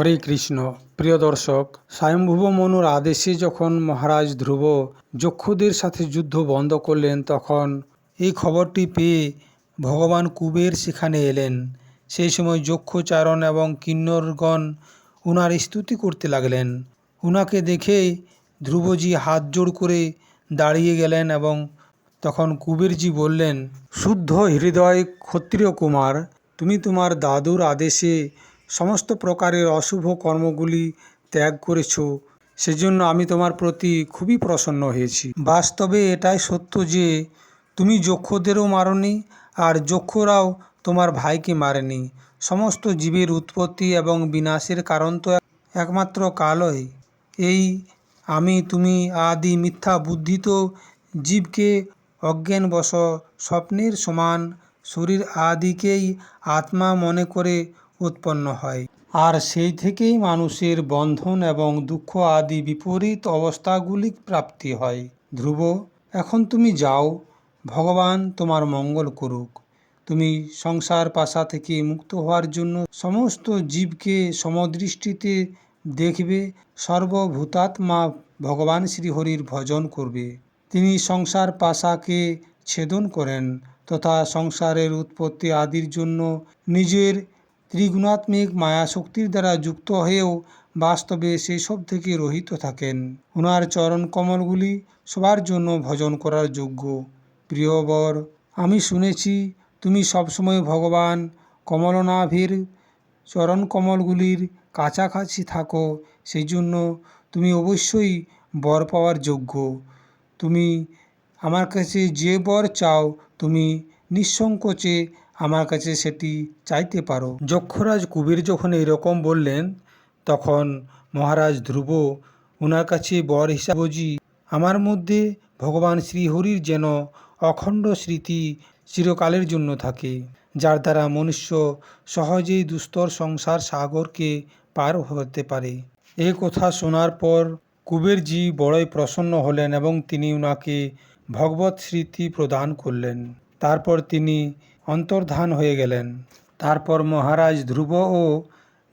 হরে কৃষ্ণ। প্রিয় দর্শক স্বয়ংভুব মনুর আদেশে যখন মহারাজ ধ্রুব যক্ষদের সাথে যুদ্ধ বন্ধ করলেন, তখন এই খবরটি পেয়ে ভগবান কুবের সেখানে এলেন। সেই সময় যক্ষচারণ এবং কিন্নরগণ উনার স্তুতি করতে লাগলেন। উনাকে দেখে ধ্রুবজি হাত জোড় করে দাঁড়িয়ে গেলেন এবং তখন কুবেরজি বললেন, শুদ্ধ হৃদয় ক্ষত্রিয় কুমার, তুমি তোমার দাদুর আদেশে সমস্ত প্রকারের অশুভ কর্মগুলি ত্যাগ করেছ, সেজন্য আমি তোমার প্রতি খুবই প্রসন্ন হয়েছি। বাস্তবে এটাই সত্য যে, তুমি যক্ষদেরও মারনি আর যক্ষরাও তোমার ভাইকে মারেনি। সমস্ত জীবের উৎপত্তি এবং বিনাশের কারণ তো একমাত্র কালই। এই আমি, তুমি আদি মিথ্যা বুদ্ধি তো জীবকে অজ্ঞানবশ স্বপ্নের সমান শরীর আদিকেই আত্মা মনে করে উৎপন্ন হয়। আর সেই থেকেই মানুষের বন্ধন এবং দুঃখ আদি বিপরীত অবস্থাগুলি প্রাপ্তি হয়। ধ্রুব, এখন তুমি যাও। ভগবান তোমার মঙ্গল করুক। তুমি সংসার পাশা থেকে মুক্ত হওয়ার জন্য সমস্ত জীবকে সমদৃষ্টিতে দেখবে। সর্বভূতাত্মা ভগবান শ্রীহরির ভজন করবে। তিনি সংসার পাশাকে ছেদন করেন তথা সংসারের উৎপত্তি আদির জন্য নিজের ত্রিগুণাত্মিক মায়াশক্তির দ্বারা যুক্ত হয়েও বাস্তবে সেই সব থেকে রহিত থাকেন। ওনার চরণ কমলগুলি সবার জন্য ভজন করার যোগ্য। প্রিয়বর আমি শুনেছি তুমি সবসময় ভগবান কমলনাভের চরণ কমলগুলির কাছাকাছি থাকো সেই জন্য তুমি অবশ্যই বর পাওয়ার যোগ্য। তুমি আমার কাছে যে বর চাও, তুমি নিঃসংকোচে আমার কাছে সেটি চাইতে পারো। যক্ষরাজ কুবের যখন এরকম বললেন, তখন মহারাজ ধ্রুব ওনার কাছে বর হিসাবজি, আমার মধ্যে ভগবান শ্রীহরির যেন অখণ্ড স্মৃতি চিরকালের জন্য থাকে, যার দ্বারা মনুষ্য সহজেই দুস্তর সংসার সাগরকে পার হতে পারে। এই কথা শোনার পর কুবেরজি বড়ই প্রসন্ন হলেন এবং তিনি ওনাকে ভগবত স্মৃতি প্রদান করলেন। তারপর তিনি অন্তর্ধান হয়ে গেলেন। তারপর মহারাজ ধ্রুবও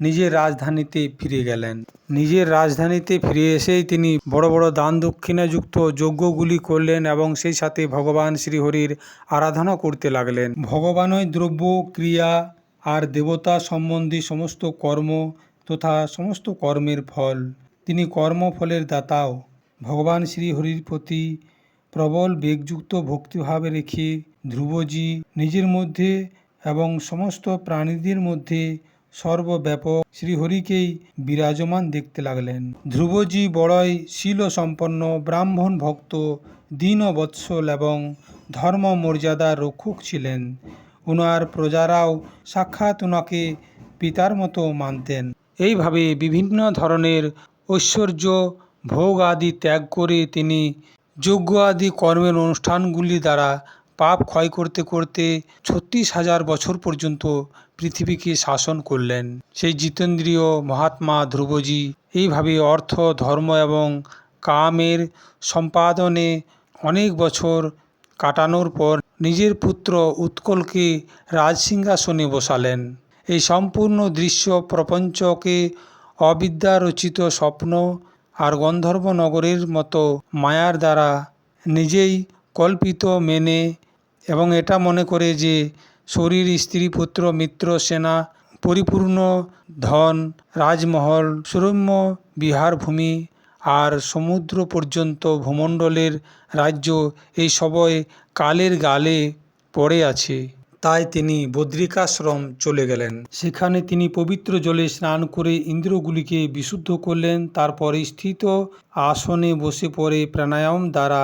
নিজের রাজধানীতে ফিরে গেলেন। নিজের রাজধানীতে ফিরে এসেই তিনি বড় বড় দান দক্ষিণাযুক্ত যজ্ঞগুলি করলেন এবং সেই সাথে ভগবান শ্রীহরির আরাধনা করতে লাগলেন। ভগবানই দ্রব্য, ক্রিয়া আর দেবতা সম্বন্ধী সমস্ত কর্ম তথা সমস্ত কর্মের ফল। তিনি কর্মফলের দাতাও। ভগবান শ্রীহরির প্রতি প্রবল বেগযুক্ত ভক্তিভাবে রেখে ধ্রুবজি নিজের মধ্যে এবং সমস্ত প্রাণীদের মধ্যে সর্বব্যাপক শ্রীহরিকেই বিরাজমান দেখতে লাগলেন। ধ্রুবজি বড়ই শীল সম্পন্ন ব্রাহ্মণ ভক্ত, দীনবৎসল এবং ধর্ম মর্যাদার রক্ষক ছিলেন। উনার প্রজারাও সাক্ষাৎ ওনাকে পিতার মতো মানতেন। এইভাবে বিভিন্ন ধরনের ঐশ্বর্য ভোগ আদি ত্যাগ করে তিনি যজ্ঞ আদি কর্মের অনুষ্ঠানগুলি দ্বারা পাপ ক্ষয় করতে করতে ছত্রিশ হাজার বছর পর্যন্ত পৃথিবীকে শাসন করলেন। সেই জিতেন্দ্রীয় মহাত্মা ধ্রুবজি এইভাবে অর্থ, ধর্ম এবং কামের সম্পাদনে অনেক বছর কাটানোর পর নিজের পুত্র উৎকলকে রাজসিংহাসনে বসালেন। এই সম্পূর্ণ দৃশ্য প্রপঞ্চকে অবিদ্যারচিত স্বপ্ন আর গন্ধর্ব নগরের মতো মায়ার দ্বারা নিজেই কল্পিত মেনে এবং এটা মনে করে যে শরীর, স্ত্রী, পুত্র, মিত্র, সেনা, পরিপূর্ণ ধন, রাজমহল, সুরম্য বিহারভূমি আর সমুদ্র পর্যন্ত ভূমণ্ডলের রাজ্য এই সবই কালের গালে পড়ে আছে। তাই তিনি বদ্রিকাশ্রম চলে গেলেন। সেখানে তিনি পবিত্র জলে স্নান করে ইন্দ্রগুলিকে বিশুদ্ধ করলেন, তারপর স্থিত আসনে বসে পড়ে প্রাণায়াম দ্বারা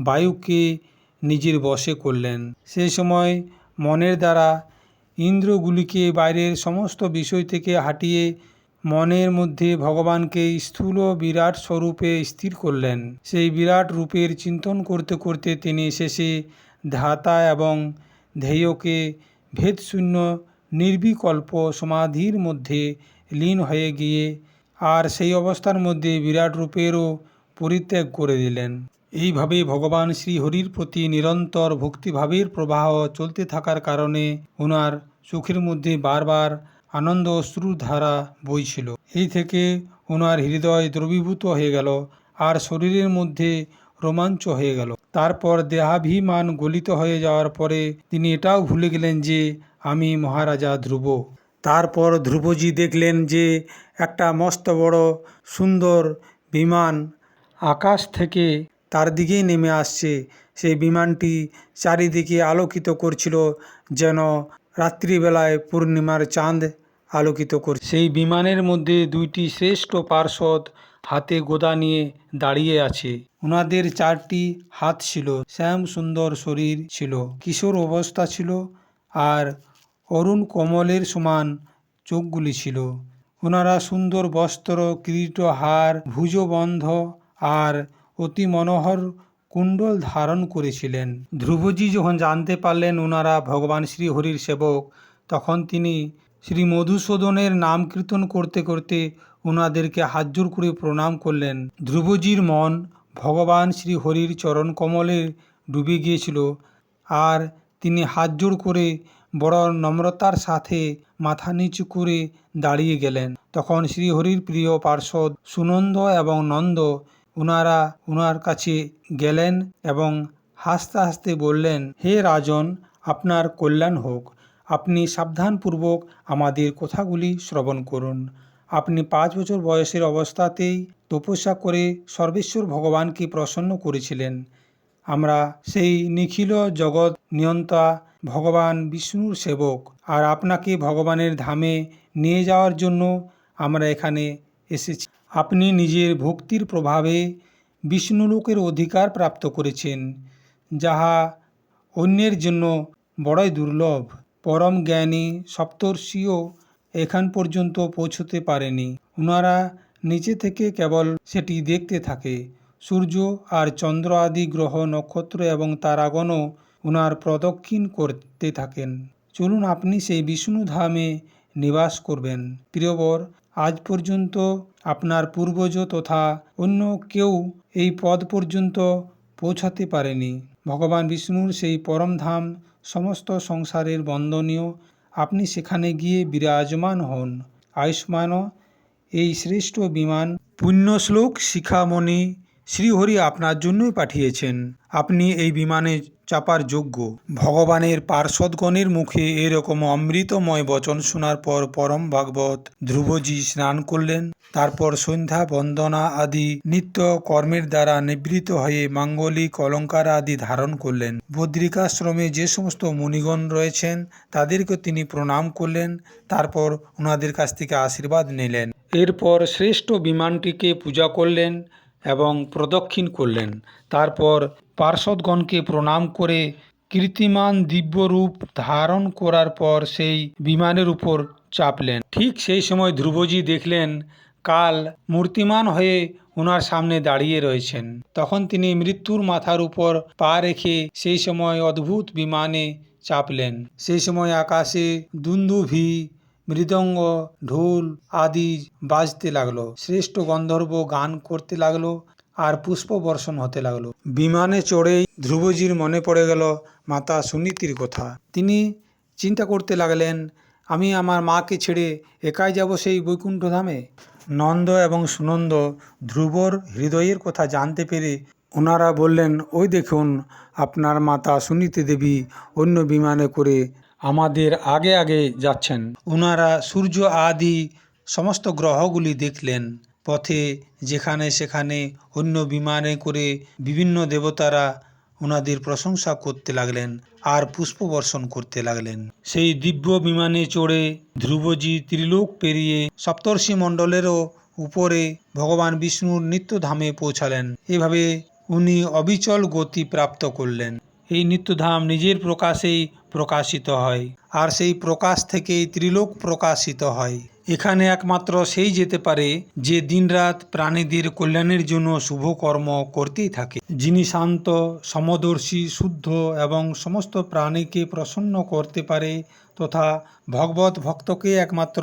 বায়ুকে নিজের বশে করলেন। সেই সময় মনের দ্বারা ইন্দ্রগুলিকে বাইরের সমস্ত বিষয় থেকে হাঁটিয়ে মনের মধ্যে ভগবানকে স্থূল বিরাট স্বরূপে স্থির করলেন। সেই বিরাট রূপের চিন্তন করতে করতে তিনি শেষে ধাতা এবং ধেয়কে ভেদশূন্য নির্বিকল্প সমাধির মধ্যে লীন হয়ে গিয়ে আর সেই অবস্থার মধ্যে বিরাট রূপেরও পরিত্যাগ করে দিলেন। এইভাবে ভগবান শ্রীহরির প্রতি নিরন্তর ভক্তিভাবের প্রবাহ চলতে থাকার কারণে ওনার চোখের মধ্যে বারবার আনন্দ অশ্রুর ধারা বইছিল। এই থেকে ওনার হৃদয় দ্রবীভূত হয়ে গেল আর শরীরের মধ্যে রোমাঞ্চ হয়ে গেল। তারপর দেহাভিমান গলিত হয়ে যাওয়ার পরে তিনি এটাও ভুলে গেলেন যে, আমি মহারাজা ধ্রুব। তারপর ধ্রুবজি দেখলেন যে, একটা মস্ত বড়, সুন্দর বিমান আকাশ থেকে তার দিকেই নেমে আসছে। সেই বিমানটি চারিদিকে আলোকিত করছিল, যেন রাত্রিবেলায় পূর্ণিমার চাঁদ আলোকিত কর, সেই বিমানের মধ্যে দুইটি শ্রেষ্ঠ পার্ষদ হাতে গোদা নিয়ে দাঁড়িয়ে আছে। ওনাদের চারটি হাত ছিল, শ্যাম সুন্দর শরীর ছিল, কিশোর অবস্থা ছিল আর অরুণ কমলের সমান চোখগুলি ছিল। ওনারা সুন্দর বস্ত্র, কিরীট হার, ভুজবন্ধ আর অতি মনোহর কুণ্ডল ধারণ করেছিলেন। ধ্রুবজি যখন জানতে পারলেন ওনারা ভগবান শ্রীহরির সেবক, তখন তিনি শ্রী মধুসূদনের নাম কীর্তন করতে করতে ওনাদেরকে হাতজোর করে প্রণাম করলেন। ধ্রুবজির মন ভগবান শ্রীহরির চরণ কমলে ডুবে গিয়েছিল। আর তিনি হাত হাতজোড় করে বড় নম্রতার সাথে মাথা নিচু করে দাঁড়িয়ে গেলেন। তখন শ্রীহরির প্রিয় পার্ষদ সুনন্দ এবং নন্দ ওনারা ওনার কাছে গেলেন এবং হাসতে হাসতে বললেন, হে রাজন, আপনার কল্যাণ হোক। আপনি সাবধানপূর্বক আমাদের কথাগুলি শ্রবণ করুন। আপনি পাঁচ বছর বয়সের অবস্থাতেই তপস্যা করে সর্বেশ্বর ভগবানকে প্রসন্ন করেছিলেন। আমরা সেই নিখিল জগৎ নিয়ন্তা ভগবান বিষ্ণুর সেবক। আর আপনাকে ভগবানের ধামে নিয়ে যাওয়ার জন্য আমরা এখানে এসেছি। আপনি নিজের ভক্তির প্রভাবে বিষ্ণুলোকের অধিকার প্রাপ্ত করেছেন, যাহা অন্যের জন্য বড়ই দুর্লভ। পরম জ্ঞানী সপ্তর্ষিও এখান পর্যন্ত পৌঁছতে পারেনি। ওনারা নিচে থেকে কেবল সেটি দেখতে থাকে। সূর্য আর চন্দ্র আদি গ্রহ নক্ষত্র এবং তারাগণও ওনার প্রদক্ষিণ করতে থাকেন। চলুন আপনি সেই বিষ্ণু ধামে নিবাস করবেন। প্রিয়বর, আজ পর্যন্ত আপনার পূর্বজ তথা অন্য কেউ এই পদ পর্যন্ত পৌঁছাতে পারেনি। ভগবান বিষ্ণুর সেই পরম ধাম, সমস্ত সংসারের বন্দনীয় আপনি সেখানে গিয়ে বিরাজমান হন। আয়ুষ্মান এই শ্রেষ্ঠ বিমান পুণ্যশ্লোক শিখামণি শ্রীহরি আপনার জন্যই পাঠিয়েছেন। আপনি এই বিমানে চাপার যোগ্য। ভগবানের পার্শ্বদগণের মুখে এরকম অমৃতময় বচন শোনার পর পরম ভাগবত ধ্রুবজি স্নান করলেন। তারপর সন্ধ্যা বন্দনা আদি নিত্য কর্মের দ্বারা নিবৃত হয়ে মাঙ্গলিক অলঙ্কার আদি ধারণ করলেন। বদ্রিকাশ্রমে যে সমস্ত মুনিগণ রয়েছেন, তাদেরকে তিনি প্রণাম করলেন, তারপর ওনাদের কাছ থেকে আশীর্বাদ নিলেন। এরপর শ্রেষ্ঠ বিমানটিকে পূজা করলেন। এবং প্রদক্ষিণ করলেন। তারপর পার্ষদগণকে প্রণাম করে কীর্তিমান দিব্যরূপ ধারণ করার পর সেই বিমানের উপর চাপলেন। ঠিক সেই সময় ধ্রুবজি দেখলেন, কাল মূর্তিমান হয়ে ওনার সামনে দাঁড়িয়ে রয়েছেন। তখন তিনি মৃত্যুর মাথার উপর পা রেখে সেই সময় অদ্ভুত বিমানে চাপলেন। সেই সময় আকাশে দুন্দুভি মৃদঙ্গ, ঢোল আদি বাজতে লাগল। শ্রেষ্ঠ গন্ধর্ব গান করতে লাগল আর পুষ্প বর্ষণ হতে লাগল। বিমানে চড়েই ধ্রুবজির মনে পড়ে গেল মাতা সুনীতির কথা। তিনি চিন্তা করতে লাগলেন, আমি আমার মাকে ছেড়ে একাই যাব সেই বৈকুণ্ঠ ধামে? নন্দ এবং সুনন্দ ধ্রুবর হৃদয়ের কথা জানতে পেরে ওনারা বললেন, ওই দেখুন, আপনার মাতা সুনীতি দেবী অন্য বিমানে করে আমাদের আগে আগে যাচ্ছেন। ওনারা সূর্য আদি সমস্ত গ্রহগুলি দেখলেন। পথে যেখানে সেখানে অন্য বিমানে করে বিভিন্ন দেবতারা ওনাদের প্রশংসা করতে লাগলেন আর পুষ্প বর্ষণ করতে লাগলেন। সেই দিব্য বিমানে চড়ে ধ্রুবজি ত্রিলোক পেরিয়ে সপ্তর্ষি মণ্ডলেরও উপরে ভগবান বিষ্ণুর নিত্যধামে পৌঁছালেন। এভাবে উনি অবিচল গতি প্রাপ্ত করলেন। এই নিত্যধাম নিজের প্রকাশেই প্রকাশিত হয়, আর সেই প্রকাশ থেকেই ত্রিলোক প্রকাশিত হয়। এখানে একমাত্র সেই যেতে পারে যে দিনরাত প্রাণীদের কল্যাণের জন্য শুভ কর্ম করতেই থাকে। যিনি শান্ত, সমদর্শী, শুদ্ধ এবং সমস্ত প্রাণীকে প্রসন্ন করতে পারে তথা ভগবত ভক্তকে একমাত্র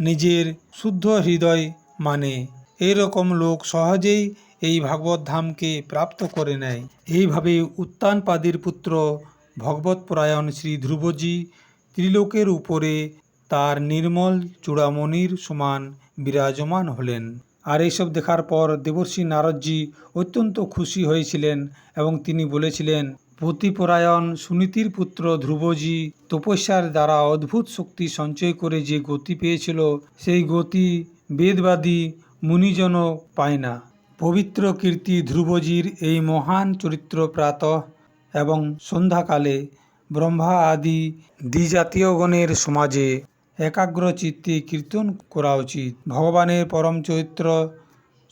নিজের শুদ্ধ হৃদয় মানে। এরকম লোক সহজেই এই ভাগবত ধামকে প্রাপ্ত করে নেয়। এইভাবে উত্তানপাদের পুত্র ভগবত পরায়ণ শ্রী ধ্রুবজি ত্রিলোকের উপরে তার নির্মল চূড়ামণির সমান বিরাজমান হলেন। আর এইসব দেখার পর দেবর্ষি নারদজি অত্যন্ত খুশি হয়েছিলেন এবং তিনি বলেছিলেন পতিপরায়ণ সুনীতির পুত্র ধ্রুবজি তপস্যার দ্বারা অদ্ভুত শক্তি সঞ্চয় করে যে গতি পেয়েছিল, সেই গতি বেদবাদী মুনিজনও পায় না। পবিত্র কীর্তি ধ্রুবজির এই মহান চরিত্র প্রাতঃ এবং সন্ধ্যাকালে ব্রহ্মা আদি দ্বিজাতীয়গণের সমাজে একাগ্র চিত্তে কীর্তন করা উচিত। ভগবানের পরম চরিত্র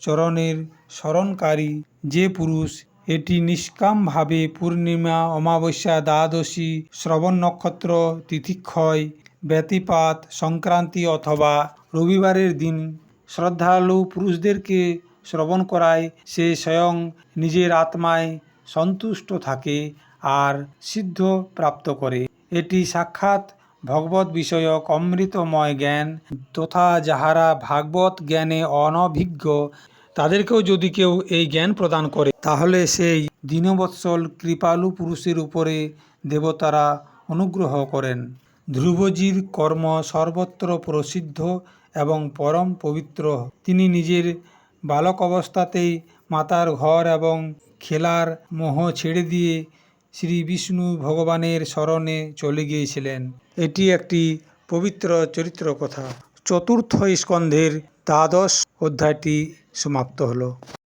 চরণের স্মরণকারী যে পুরুষ, এটি নিষ্কামভাবে পূর্ণিমা, অমাবস্যা, দ্বাদশী, শ্রবণ নক্ষত্র, তিথিক্ষয়, ব্যতিপাত, সংক্রান্তি অথবা রবিবারের দিন শ্রদ্ধালু পুরুষদেরকে শ্রবণ করায় সে স্বয়ং নিজের আত্মায় সন্তুষ্ট থাকে আর সিদ্ধ প্রাপ্ত করে। এটি সাক্ষাৎ ভগবত বিষয়ক অমৃতময় জ্ঞান তথা যাহারা ভাগবত জ্ঞানে অনভিজ্ঞ, তাদেরকেও যদি কেউ এই জ্ঞান প্রদান করে, তাহলে সেই দীনবৎসল কৃপালু পুরুষের উপরে দেবতারা অনুগ্রহ করেন। ধ্রুবজির কর্ম সর্বত্র প্রসিদ্ধ এবং পরম পবিত্র। তিনি নিজের বালক অবস্থাতেই মাতার ঘর এবং খেলার মোহ ছেড়ে দিয়ে শ্রী বিষ্ণু ভগবানের স্মরণে চলে গিয়েছিলেন। এটি একটি পবিত্র চরিত্র কথা চতুর্থ স্কন্ধের দ্বাদশ অধ্যায়টি সমাপ্ত হলো।